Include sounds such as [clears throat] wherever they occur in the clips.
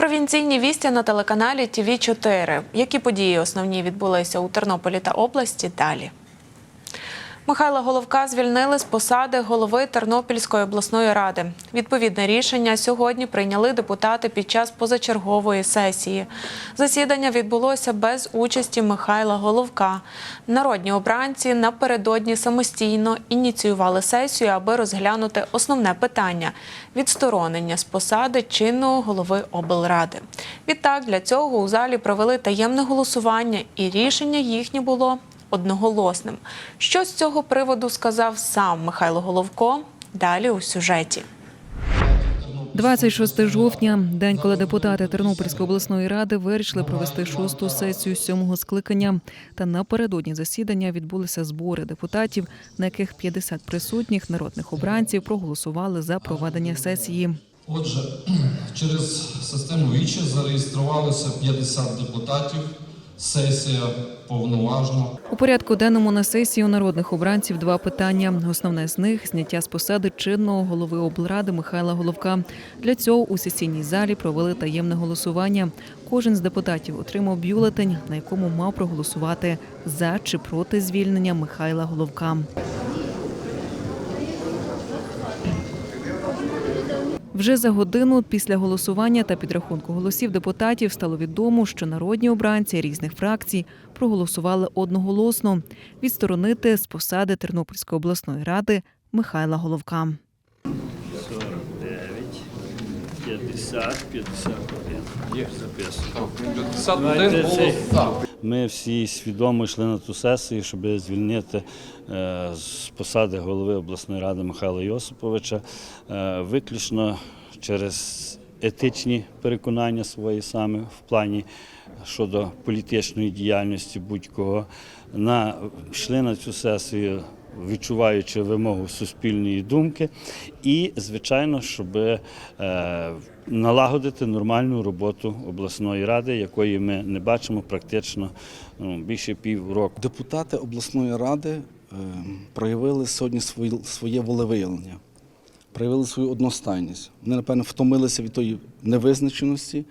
Провінційні вісті на телеканалі ТВ 4 Які події основні відбулися у Тернополі та області? Далі. Михайла Головка звільнили з посади голови Тернопільської обласної ради. Відповідне рішення сьогодні прийняли депутати під час позачергової сесії. Засідання відбулося без участі Михайла Головка. Народні обранці напередодні самостійно ініціювали сесію, аби розглянути основне питання відсторонення з посади чинного голови облради. Відтак для цього у залі провели таємне голосування, і рішення їхнє було одноголосним. Що з цього приводу сказав сам Михайло Головко? Далі у сюжеті. 26 жовтня, день, коли депутати Тернопільської обласної ради вирішили провести шосту сесію сьомого скликання. Та напередодні засідання відбулися збори депутатів, на яких 50 присутніх народних обранців проголосували за проведення сесії. Отже, [clears throat] через систему Вічі зареєструвалося 50 депутатів. Сесія повноважна. У порядку денному на сесії у народних обранців два питання. Основне з них зняття з посади чинного голови облради Михайла Головка. Для цього у сесійній залі провели таємне голосування. Кожен з депутатів отримав бюлетень, на якому мав проголосувати за чи проти звільнення Михайла Головка. Вже за годину після голосування та підрахунку голосів депутатів стало відомо, що народні обранці різних фракцій проголосували одноголосно відсторонити з посади Тернопільської обласної ради Михайла Головка. 49, 50, 51. Є записано. 51 голос. Ми всі свідомо йшли на ту сесію, щоб звільнити е, з посади голови обласної ради Михайла Йосиповича, е, виключно через етичні переконання свої саме в плані щодо політичної діяльності будь-кого. На, йшли на цю сесію відчуваючи вимогу суспільної думки, і, звичайно, щоб е, налагодити нормальну роботу обласної ради, якої ми не бачимо практично ну, більше півроку. Депутати обласної ради е, проявили сьогодні своє волевиявлення, проявили свою одностайність. Вони, напевно, втомилися від тої невизначеності,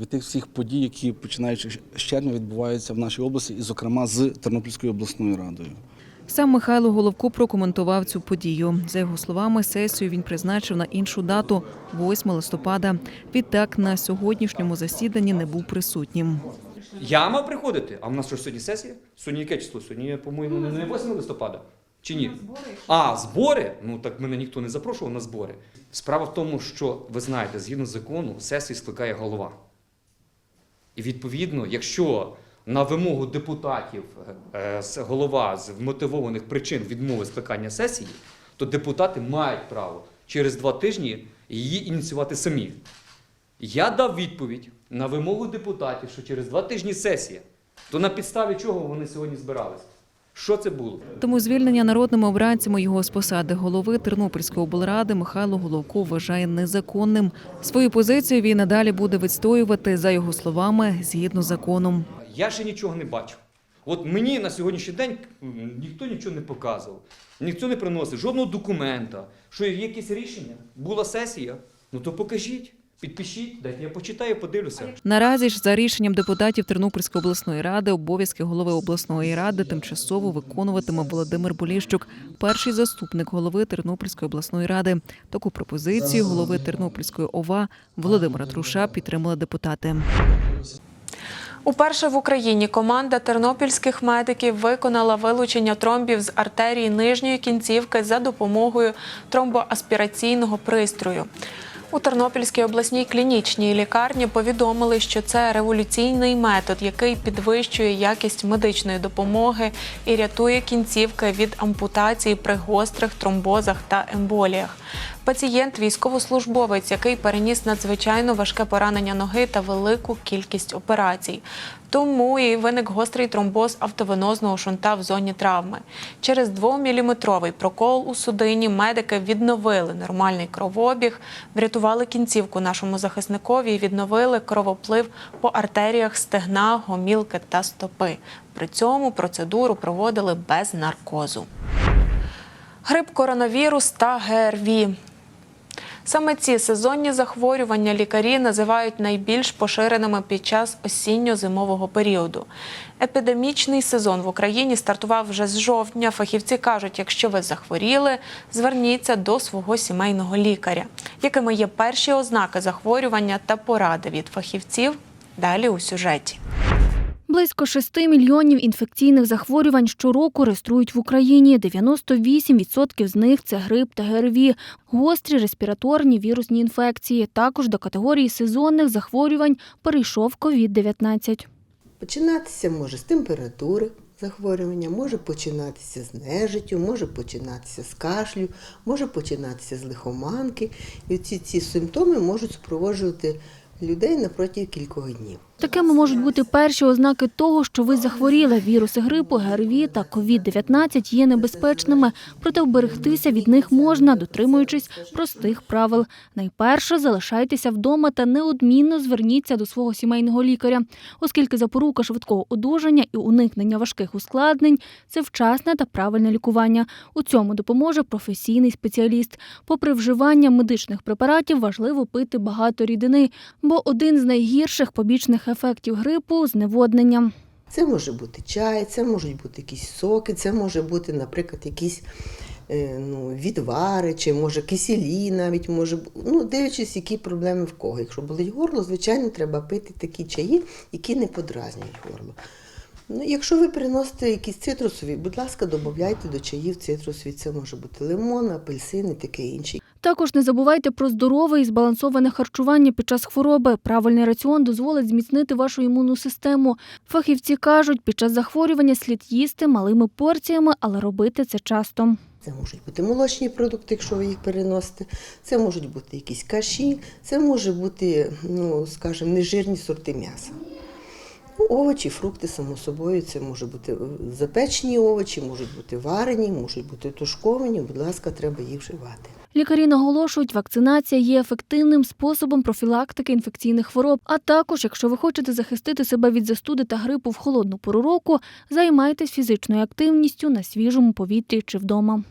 від тих всіх подій, які починаючи з червня відбуваються в нашій області, і, зокрема, з Тернопільською обласною радою. Сам Михайло Головко прокоментував цю подію. За його словами, сесію він призначив на іншу дату 8 листопада. Відтак на сьогоднішньому засіданні не був присутнім. Я мав приходити, а в нас що сьогодні сесія? Сьогодні яке число? Сьогодні, по-моєму, не не 8 листопада. Чи ні? А, збори? Ну так мене ніхто не запрошував на збори. Справа в тому, що ви знаєте, згідно закону, сесію скликає голова. І відповідно, якщо на вимогу депутатів е, голова з вмотивованих причин відмови скликання сесії, то депутати мають право через два тижні її ініціювати самі. Я дав відповідь на вимогу депутатів, що через два тижні сесія. То на підставі чого вони сьогодні збиралися? Що це було? Тому звільнення народними обранцями його з посади голови Тернопільської облради Михайло Головко вважає незаконним. Свою позицію він надалі буде відстоювати за його словами згідно з законом. Я ще нічого не бачу. От мені на сьогоднішній день ніхто нічого не показував, ніхто не приносив жодного документа, що є якесь рішення, була сесія. Ну то покажіть, підпишіть, дайте я почитаю, подивлюся. Наразі ж за рішенням депутатів Тернопільської обласної ради обов'язки голови обласної ради тимчасово виконуватиме Володимир Боліщук, перший заступник голови Тернопільської обласної ради. Таку пропозицію голови Тернопільської ОВА Володимира Труша підтримали депутати. Уперше в Україні команда тернопільських медиків виконала вилучення тромбів з артерії нижньої кінцівки за допомогою тромбоаспіраційного пристрою. У Тернопільській обласній клінічній лікарні повідомили, що це революційний метод, який підвищує якість медичної допомоги і рятує кінцівки від ампутації при гострих тромбозах та емболіях. Пацієнт військовослужбовець, який переніс надзвичайно важке поранення ноги та велику кількість операцій. Тому і виник гострий тромбоз автовенозного шунта в зоні травми. Через 2-міліметровий прокол у судині медики відновили нормальний кровообіг, врятували кінцівку нашому захисникові і відновили кровоплив по артеріях стегна, гомілки та стопи. При цьому процедуру проводили без наркозу. Грип, коронавірус та ГРВІ. Саме ці сезонні захворювання лікарі називають найбільш поширеними під час осінньо-зимового періоду. Епідемічний сезон в Україні стартував вже з жовтня. Фахівці кажуть, якщо ви захворіли, зверніться до свого сімейного лікаря. Якими є перші ознаки захворювання та поради від фахівців? Далі у сюжеті. Близько 6 мільйонів інфекційних захворювань щороку реєструють в Україні. 98% з них це грип та ГРВІ, гострі респіраторні вірусні інфекції. Також до категорії сезонних захворювань перейшов COVID-19. Починатися може з температури захворювання, може починатися з нежиттю, може починатися з кашлю, може починатися з лихоманки. І ці, ці симптоми можуть супроводжувати людей протязі кількох днів. Такими можуть бути перші ознаки того, що ви захворіли. Віруси грипу, ГРВІ та COVID-19 є небезпечними, проте вберегтися від них можна, дотримуючись простих правил. Найперше залишайтеся вдома та неодмінно зверніться до свого сімейного лікаря, оскільки запорука швидкого одужання і уникнення важких ускладнень це вчасне та правильне лікування. У цьому допоможе професійний спеціаліст. Попри вживання медичних препаратів, важливо пити багато рідини, бо один з найгірших побічних ефектів грипу зневоднення. Це може бути чай, це можуть бути якісь соки, це може бути, наприклад, якісь е, ну, відвари, чи може кисілі навіть може ну, дивлячись, які проблеми в кого. Якщо болить горло, звичайно, треба пити такі чаї, які не подразнюють горло. Ну, якщо ви приносите якісь цитрусові, будь ласка, додавайте до чаїв цитрусові. Це може бути лимон, апельсин і таке інше. Також не забувайте про здорове і збалансоване харчування під час хвороби. Правильний раціон дозволить зміцнити вашу імунну систему. Фахівці кажуть, під час захворювання слід їсти малими порціями, але робити це часто. Це можуть бути молочні продукти, якщо ви їх переносите. Це можуть бути якісь каші, це може бути, ну, скажімо, нежирні сорти м'яса. Ну, овочі, фрукти, само собою, це можуть бути е, запечені овочі, можуть бути варені, можуть бути тушковані. Будь ласка, треба їх вживати. Лікарі наголошують, вакцинація є ефективним способом профілактики інфекційних хвороб. А також, якщо ви хочете захистити себе від застуди та грипу в холодну пору року, займайтесь фізичною активністю на свіжому повітрі чи вдома.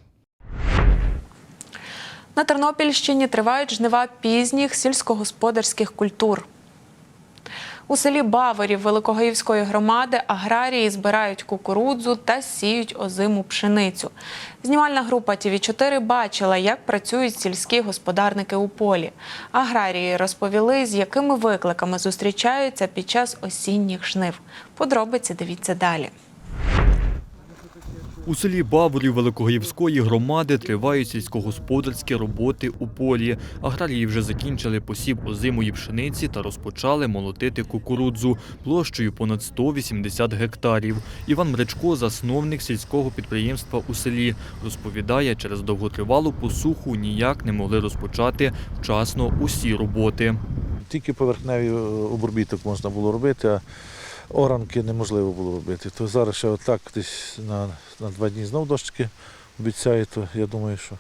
На Тернопільщині тривають жнива пізніх сільськогосподарських культур. У селі Баворів Великогаївської громади аграрії збирають кукурудзу та сіють озиму пшеницю. Знімальна група тв 4 бачила, як працюють сільські господарники у полі. Аграрії розповіли, з якими викликами зустрічаються під час осінніх жнив. Подробиці дивіться далі. У селі Бабурів Великогоївської громади тривають сільськогосподарські роботи у полі. Аграрії вже закінчили посів озимої пшениці та розпочали молотити кукурудзу площею понад 180 гектарів. Іван Мречко, засновник сільського підприємства у селі, розповідає, через довготривалу посуху ніяк не могли розпочати вчасно усі роботи. Тільки поверхневий е, обробіток можна було робити, оранки неможливо було робити. То зараз ще отак десь на, на два дні знов дощки обіцяють, то я думаю, що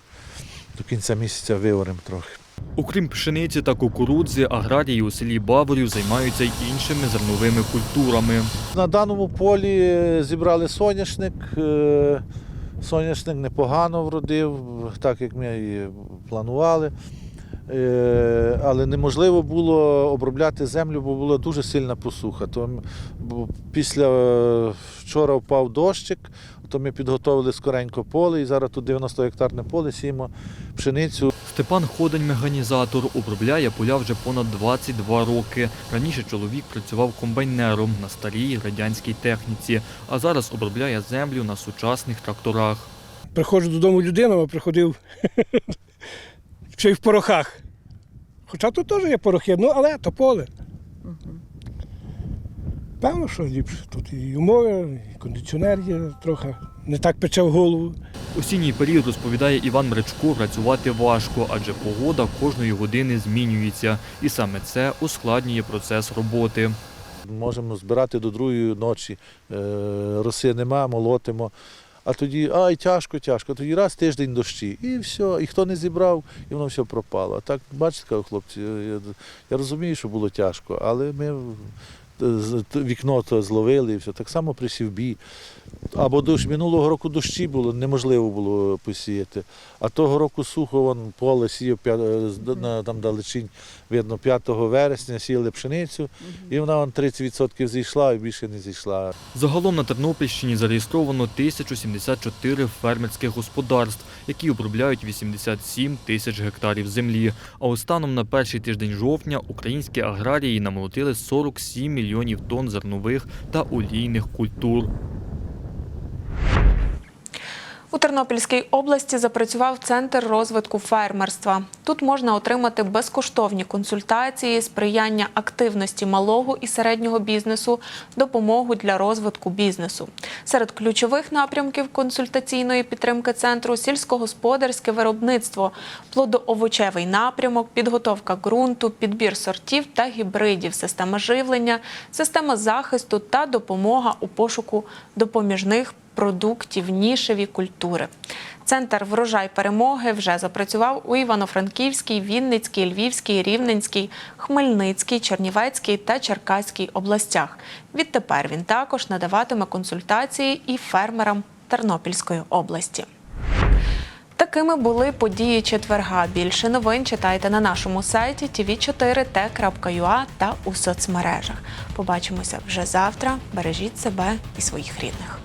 до кінця місяця виоремо трохи. Окрім пшениці та кукурудзи, аграрії у селі Бабурів займаються й іншими зерновими культурами. На даному полі е, зібрали соняшник. е, Соняшник непогано вродив, так як ми і планували. Е, Але неможливо було обробляти землю, бо була дуже сильна посуха. То після е, вчора впав дощик, то ми підготовили скоренько поле, і зараз тут 90 гектарне поле сіємо пшеницю. Степан Ходень, механізатор, обробляє поля вже понад 22 роки. Раніше чоловік працював комбайнером на старій радянській техніці, а зараз обробляє землю на сучасних тракторах. Приходжу додому людина, а приходив [laughs] ще й в порохах. Хоча тут теж є порохи, ну але то поле. Певно, що ліпше. Тут і умови, і кондиціонер є трохи, не так пече в голову. Осінній період, розповідає Іван Мречко, працювати важко, адже погода кожної години змінюється. І саме це ускладнює процес роботи. Можемо збирати до другої ночі, е, роси нема, молотимо. А тоді, ай, тяжко, тяжко. Тоді раз тиждень дощі, і все, і хто не зібрав, і воно все пропало. А так, бачите, хлопці, я, розумію, що було тяжко, але ми вікно то зловили і все. Так само при сівбі. Або дощ минулого року дощі було, неможливо було посіяти. А того року сухо, вон поле сіяв на- там далечінь, видно, 5 вересня сіяли пшеницю, і вона вон 30% зійшла і більше не зійшла. Загалом на Тернопільщині зареєстровано 1074 фермерських господарств, які обробляють 87 тисяч гектарів землі. А останом на перший тиждень жовтня українські аграрії намолотили 47 мільйонів тонн зернових та олійних культур. У Тернопільській області запрацював центр розвитку фермерства. Тут можна отримати безкоштовні консультації, сприяння активності малого і середнього бізнесу, допомогу для розвитку бізнесу. Серед ключових напрямків консультаційної підтримки центру сільськогосподарське виробництво, плодоовочевий напрямок, підготовка ґрунту, підбір сортів та гібридів, система живлення, система захисту та допомога у пошуку допоміжних продуктів нішеві культури. Центр врожай перемоги вже запрацював у Івано-Франківській, Вінницькій, Львівській, Рівненській, Хмельницькій, Чернівецькій та Черкаській областях. Відтепер він також надаватиме консультації і фермерам Тернопільської області. Такими були події четверга. Більше новин читайте на нашому сайті tv4t.ua та у соцмережах. Побачимося вже завтра. Бережіть себе і своїх рідних.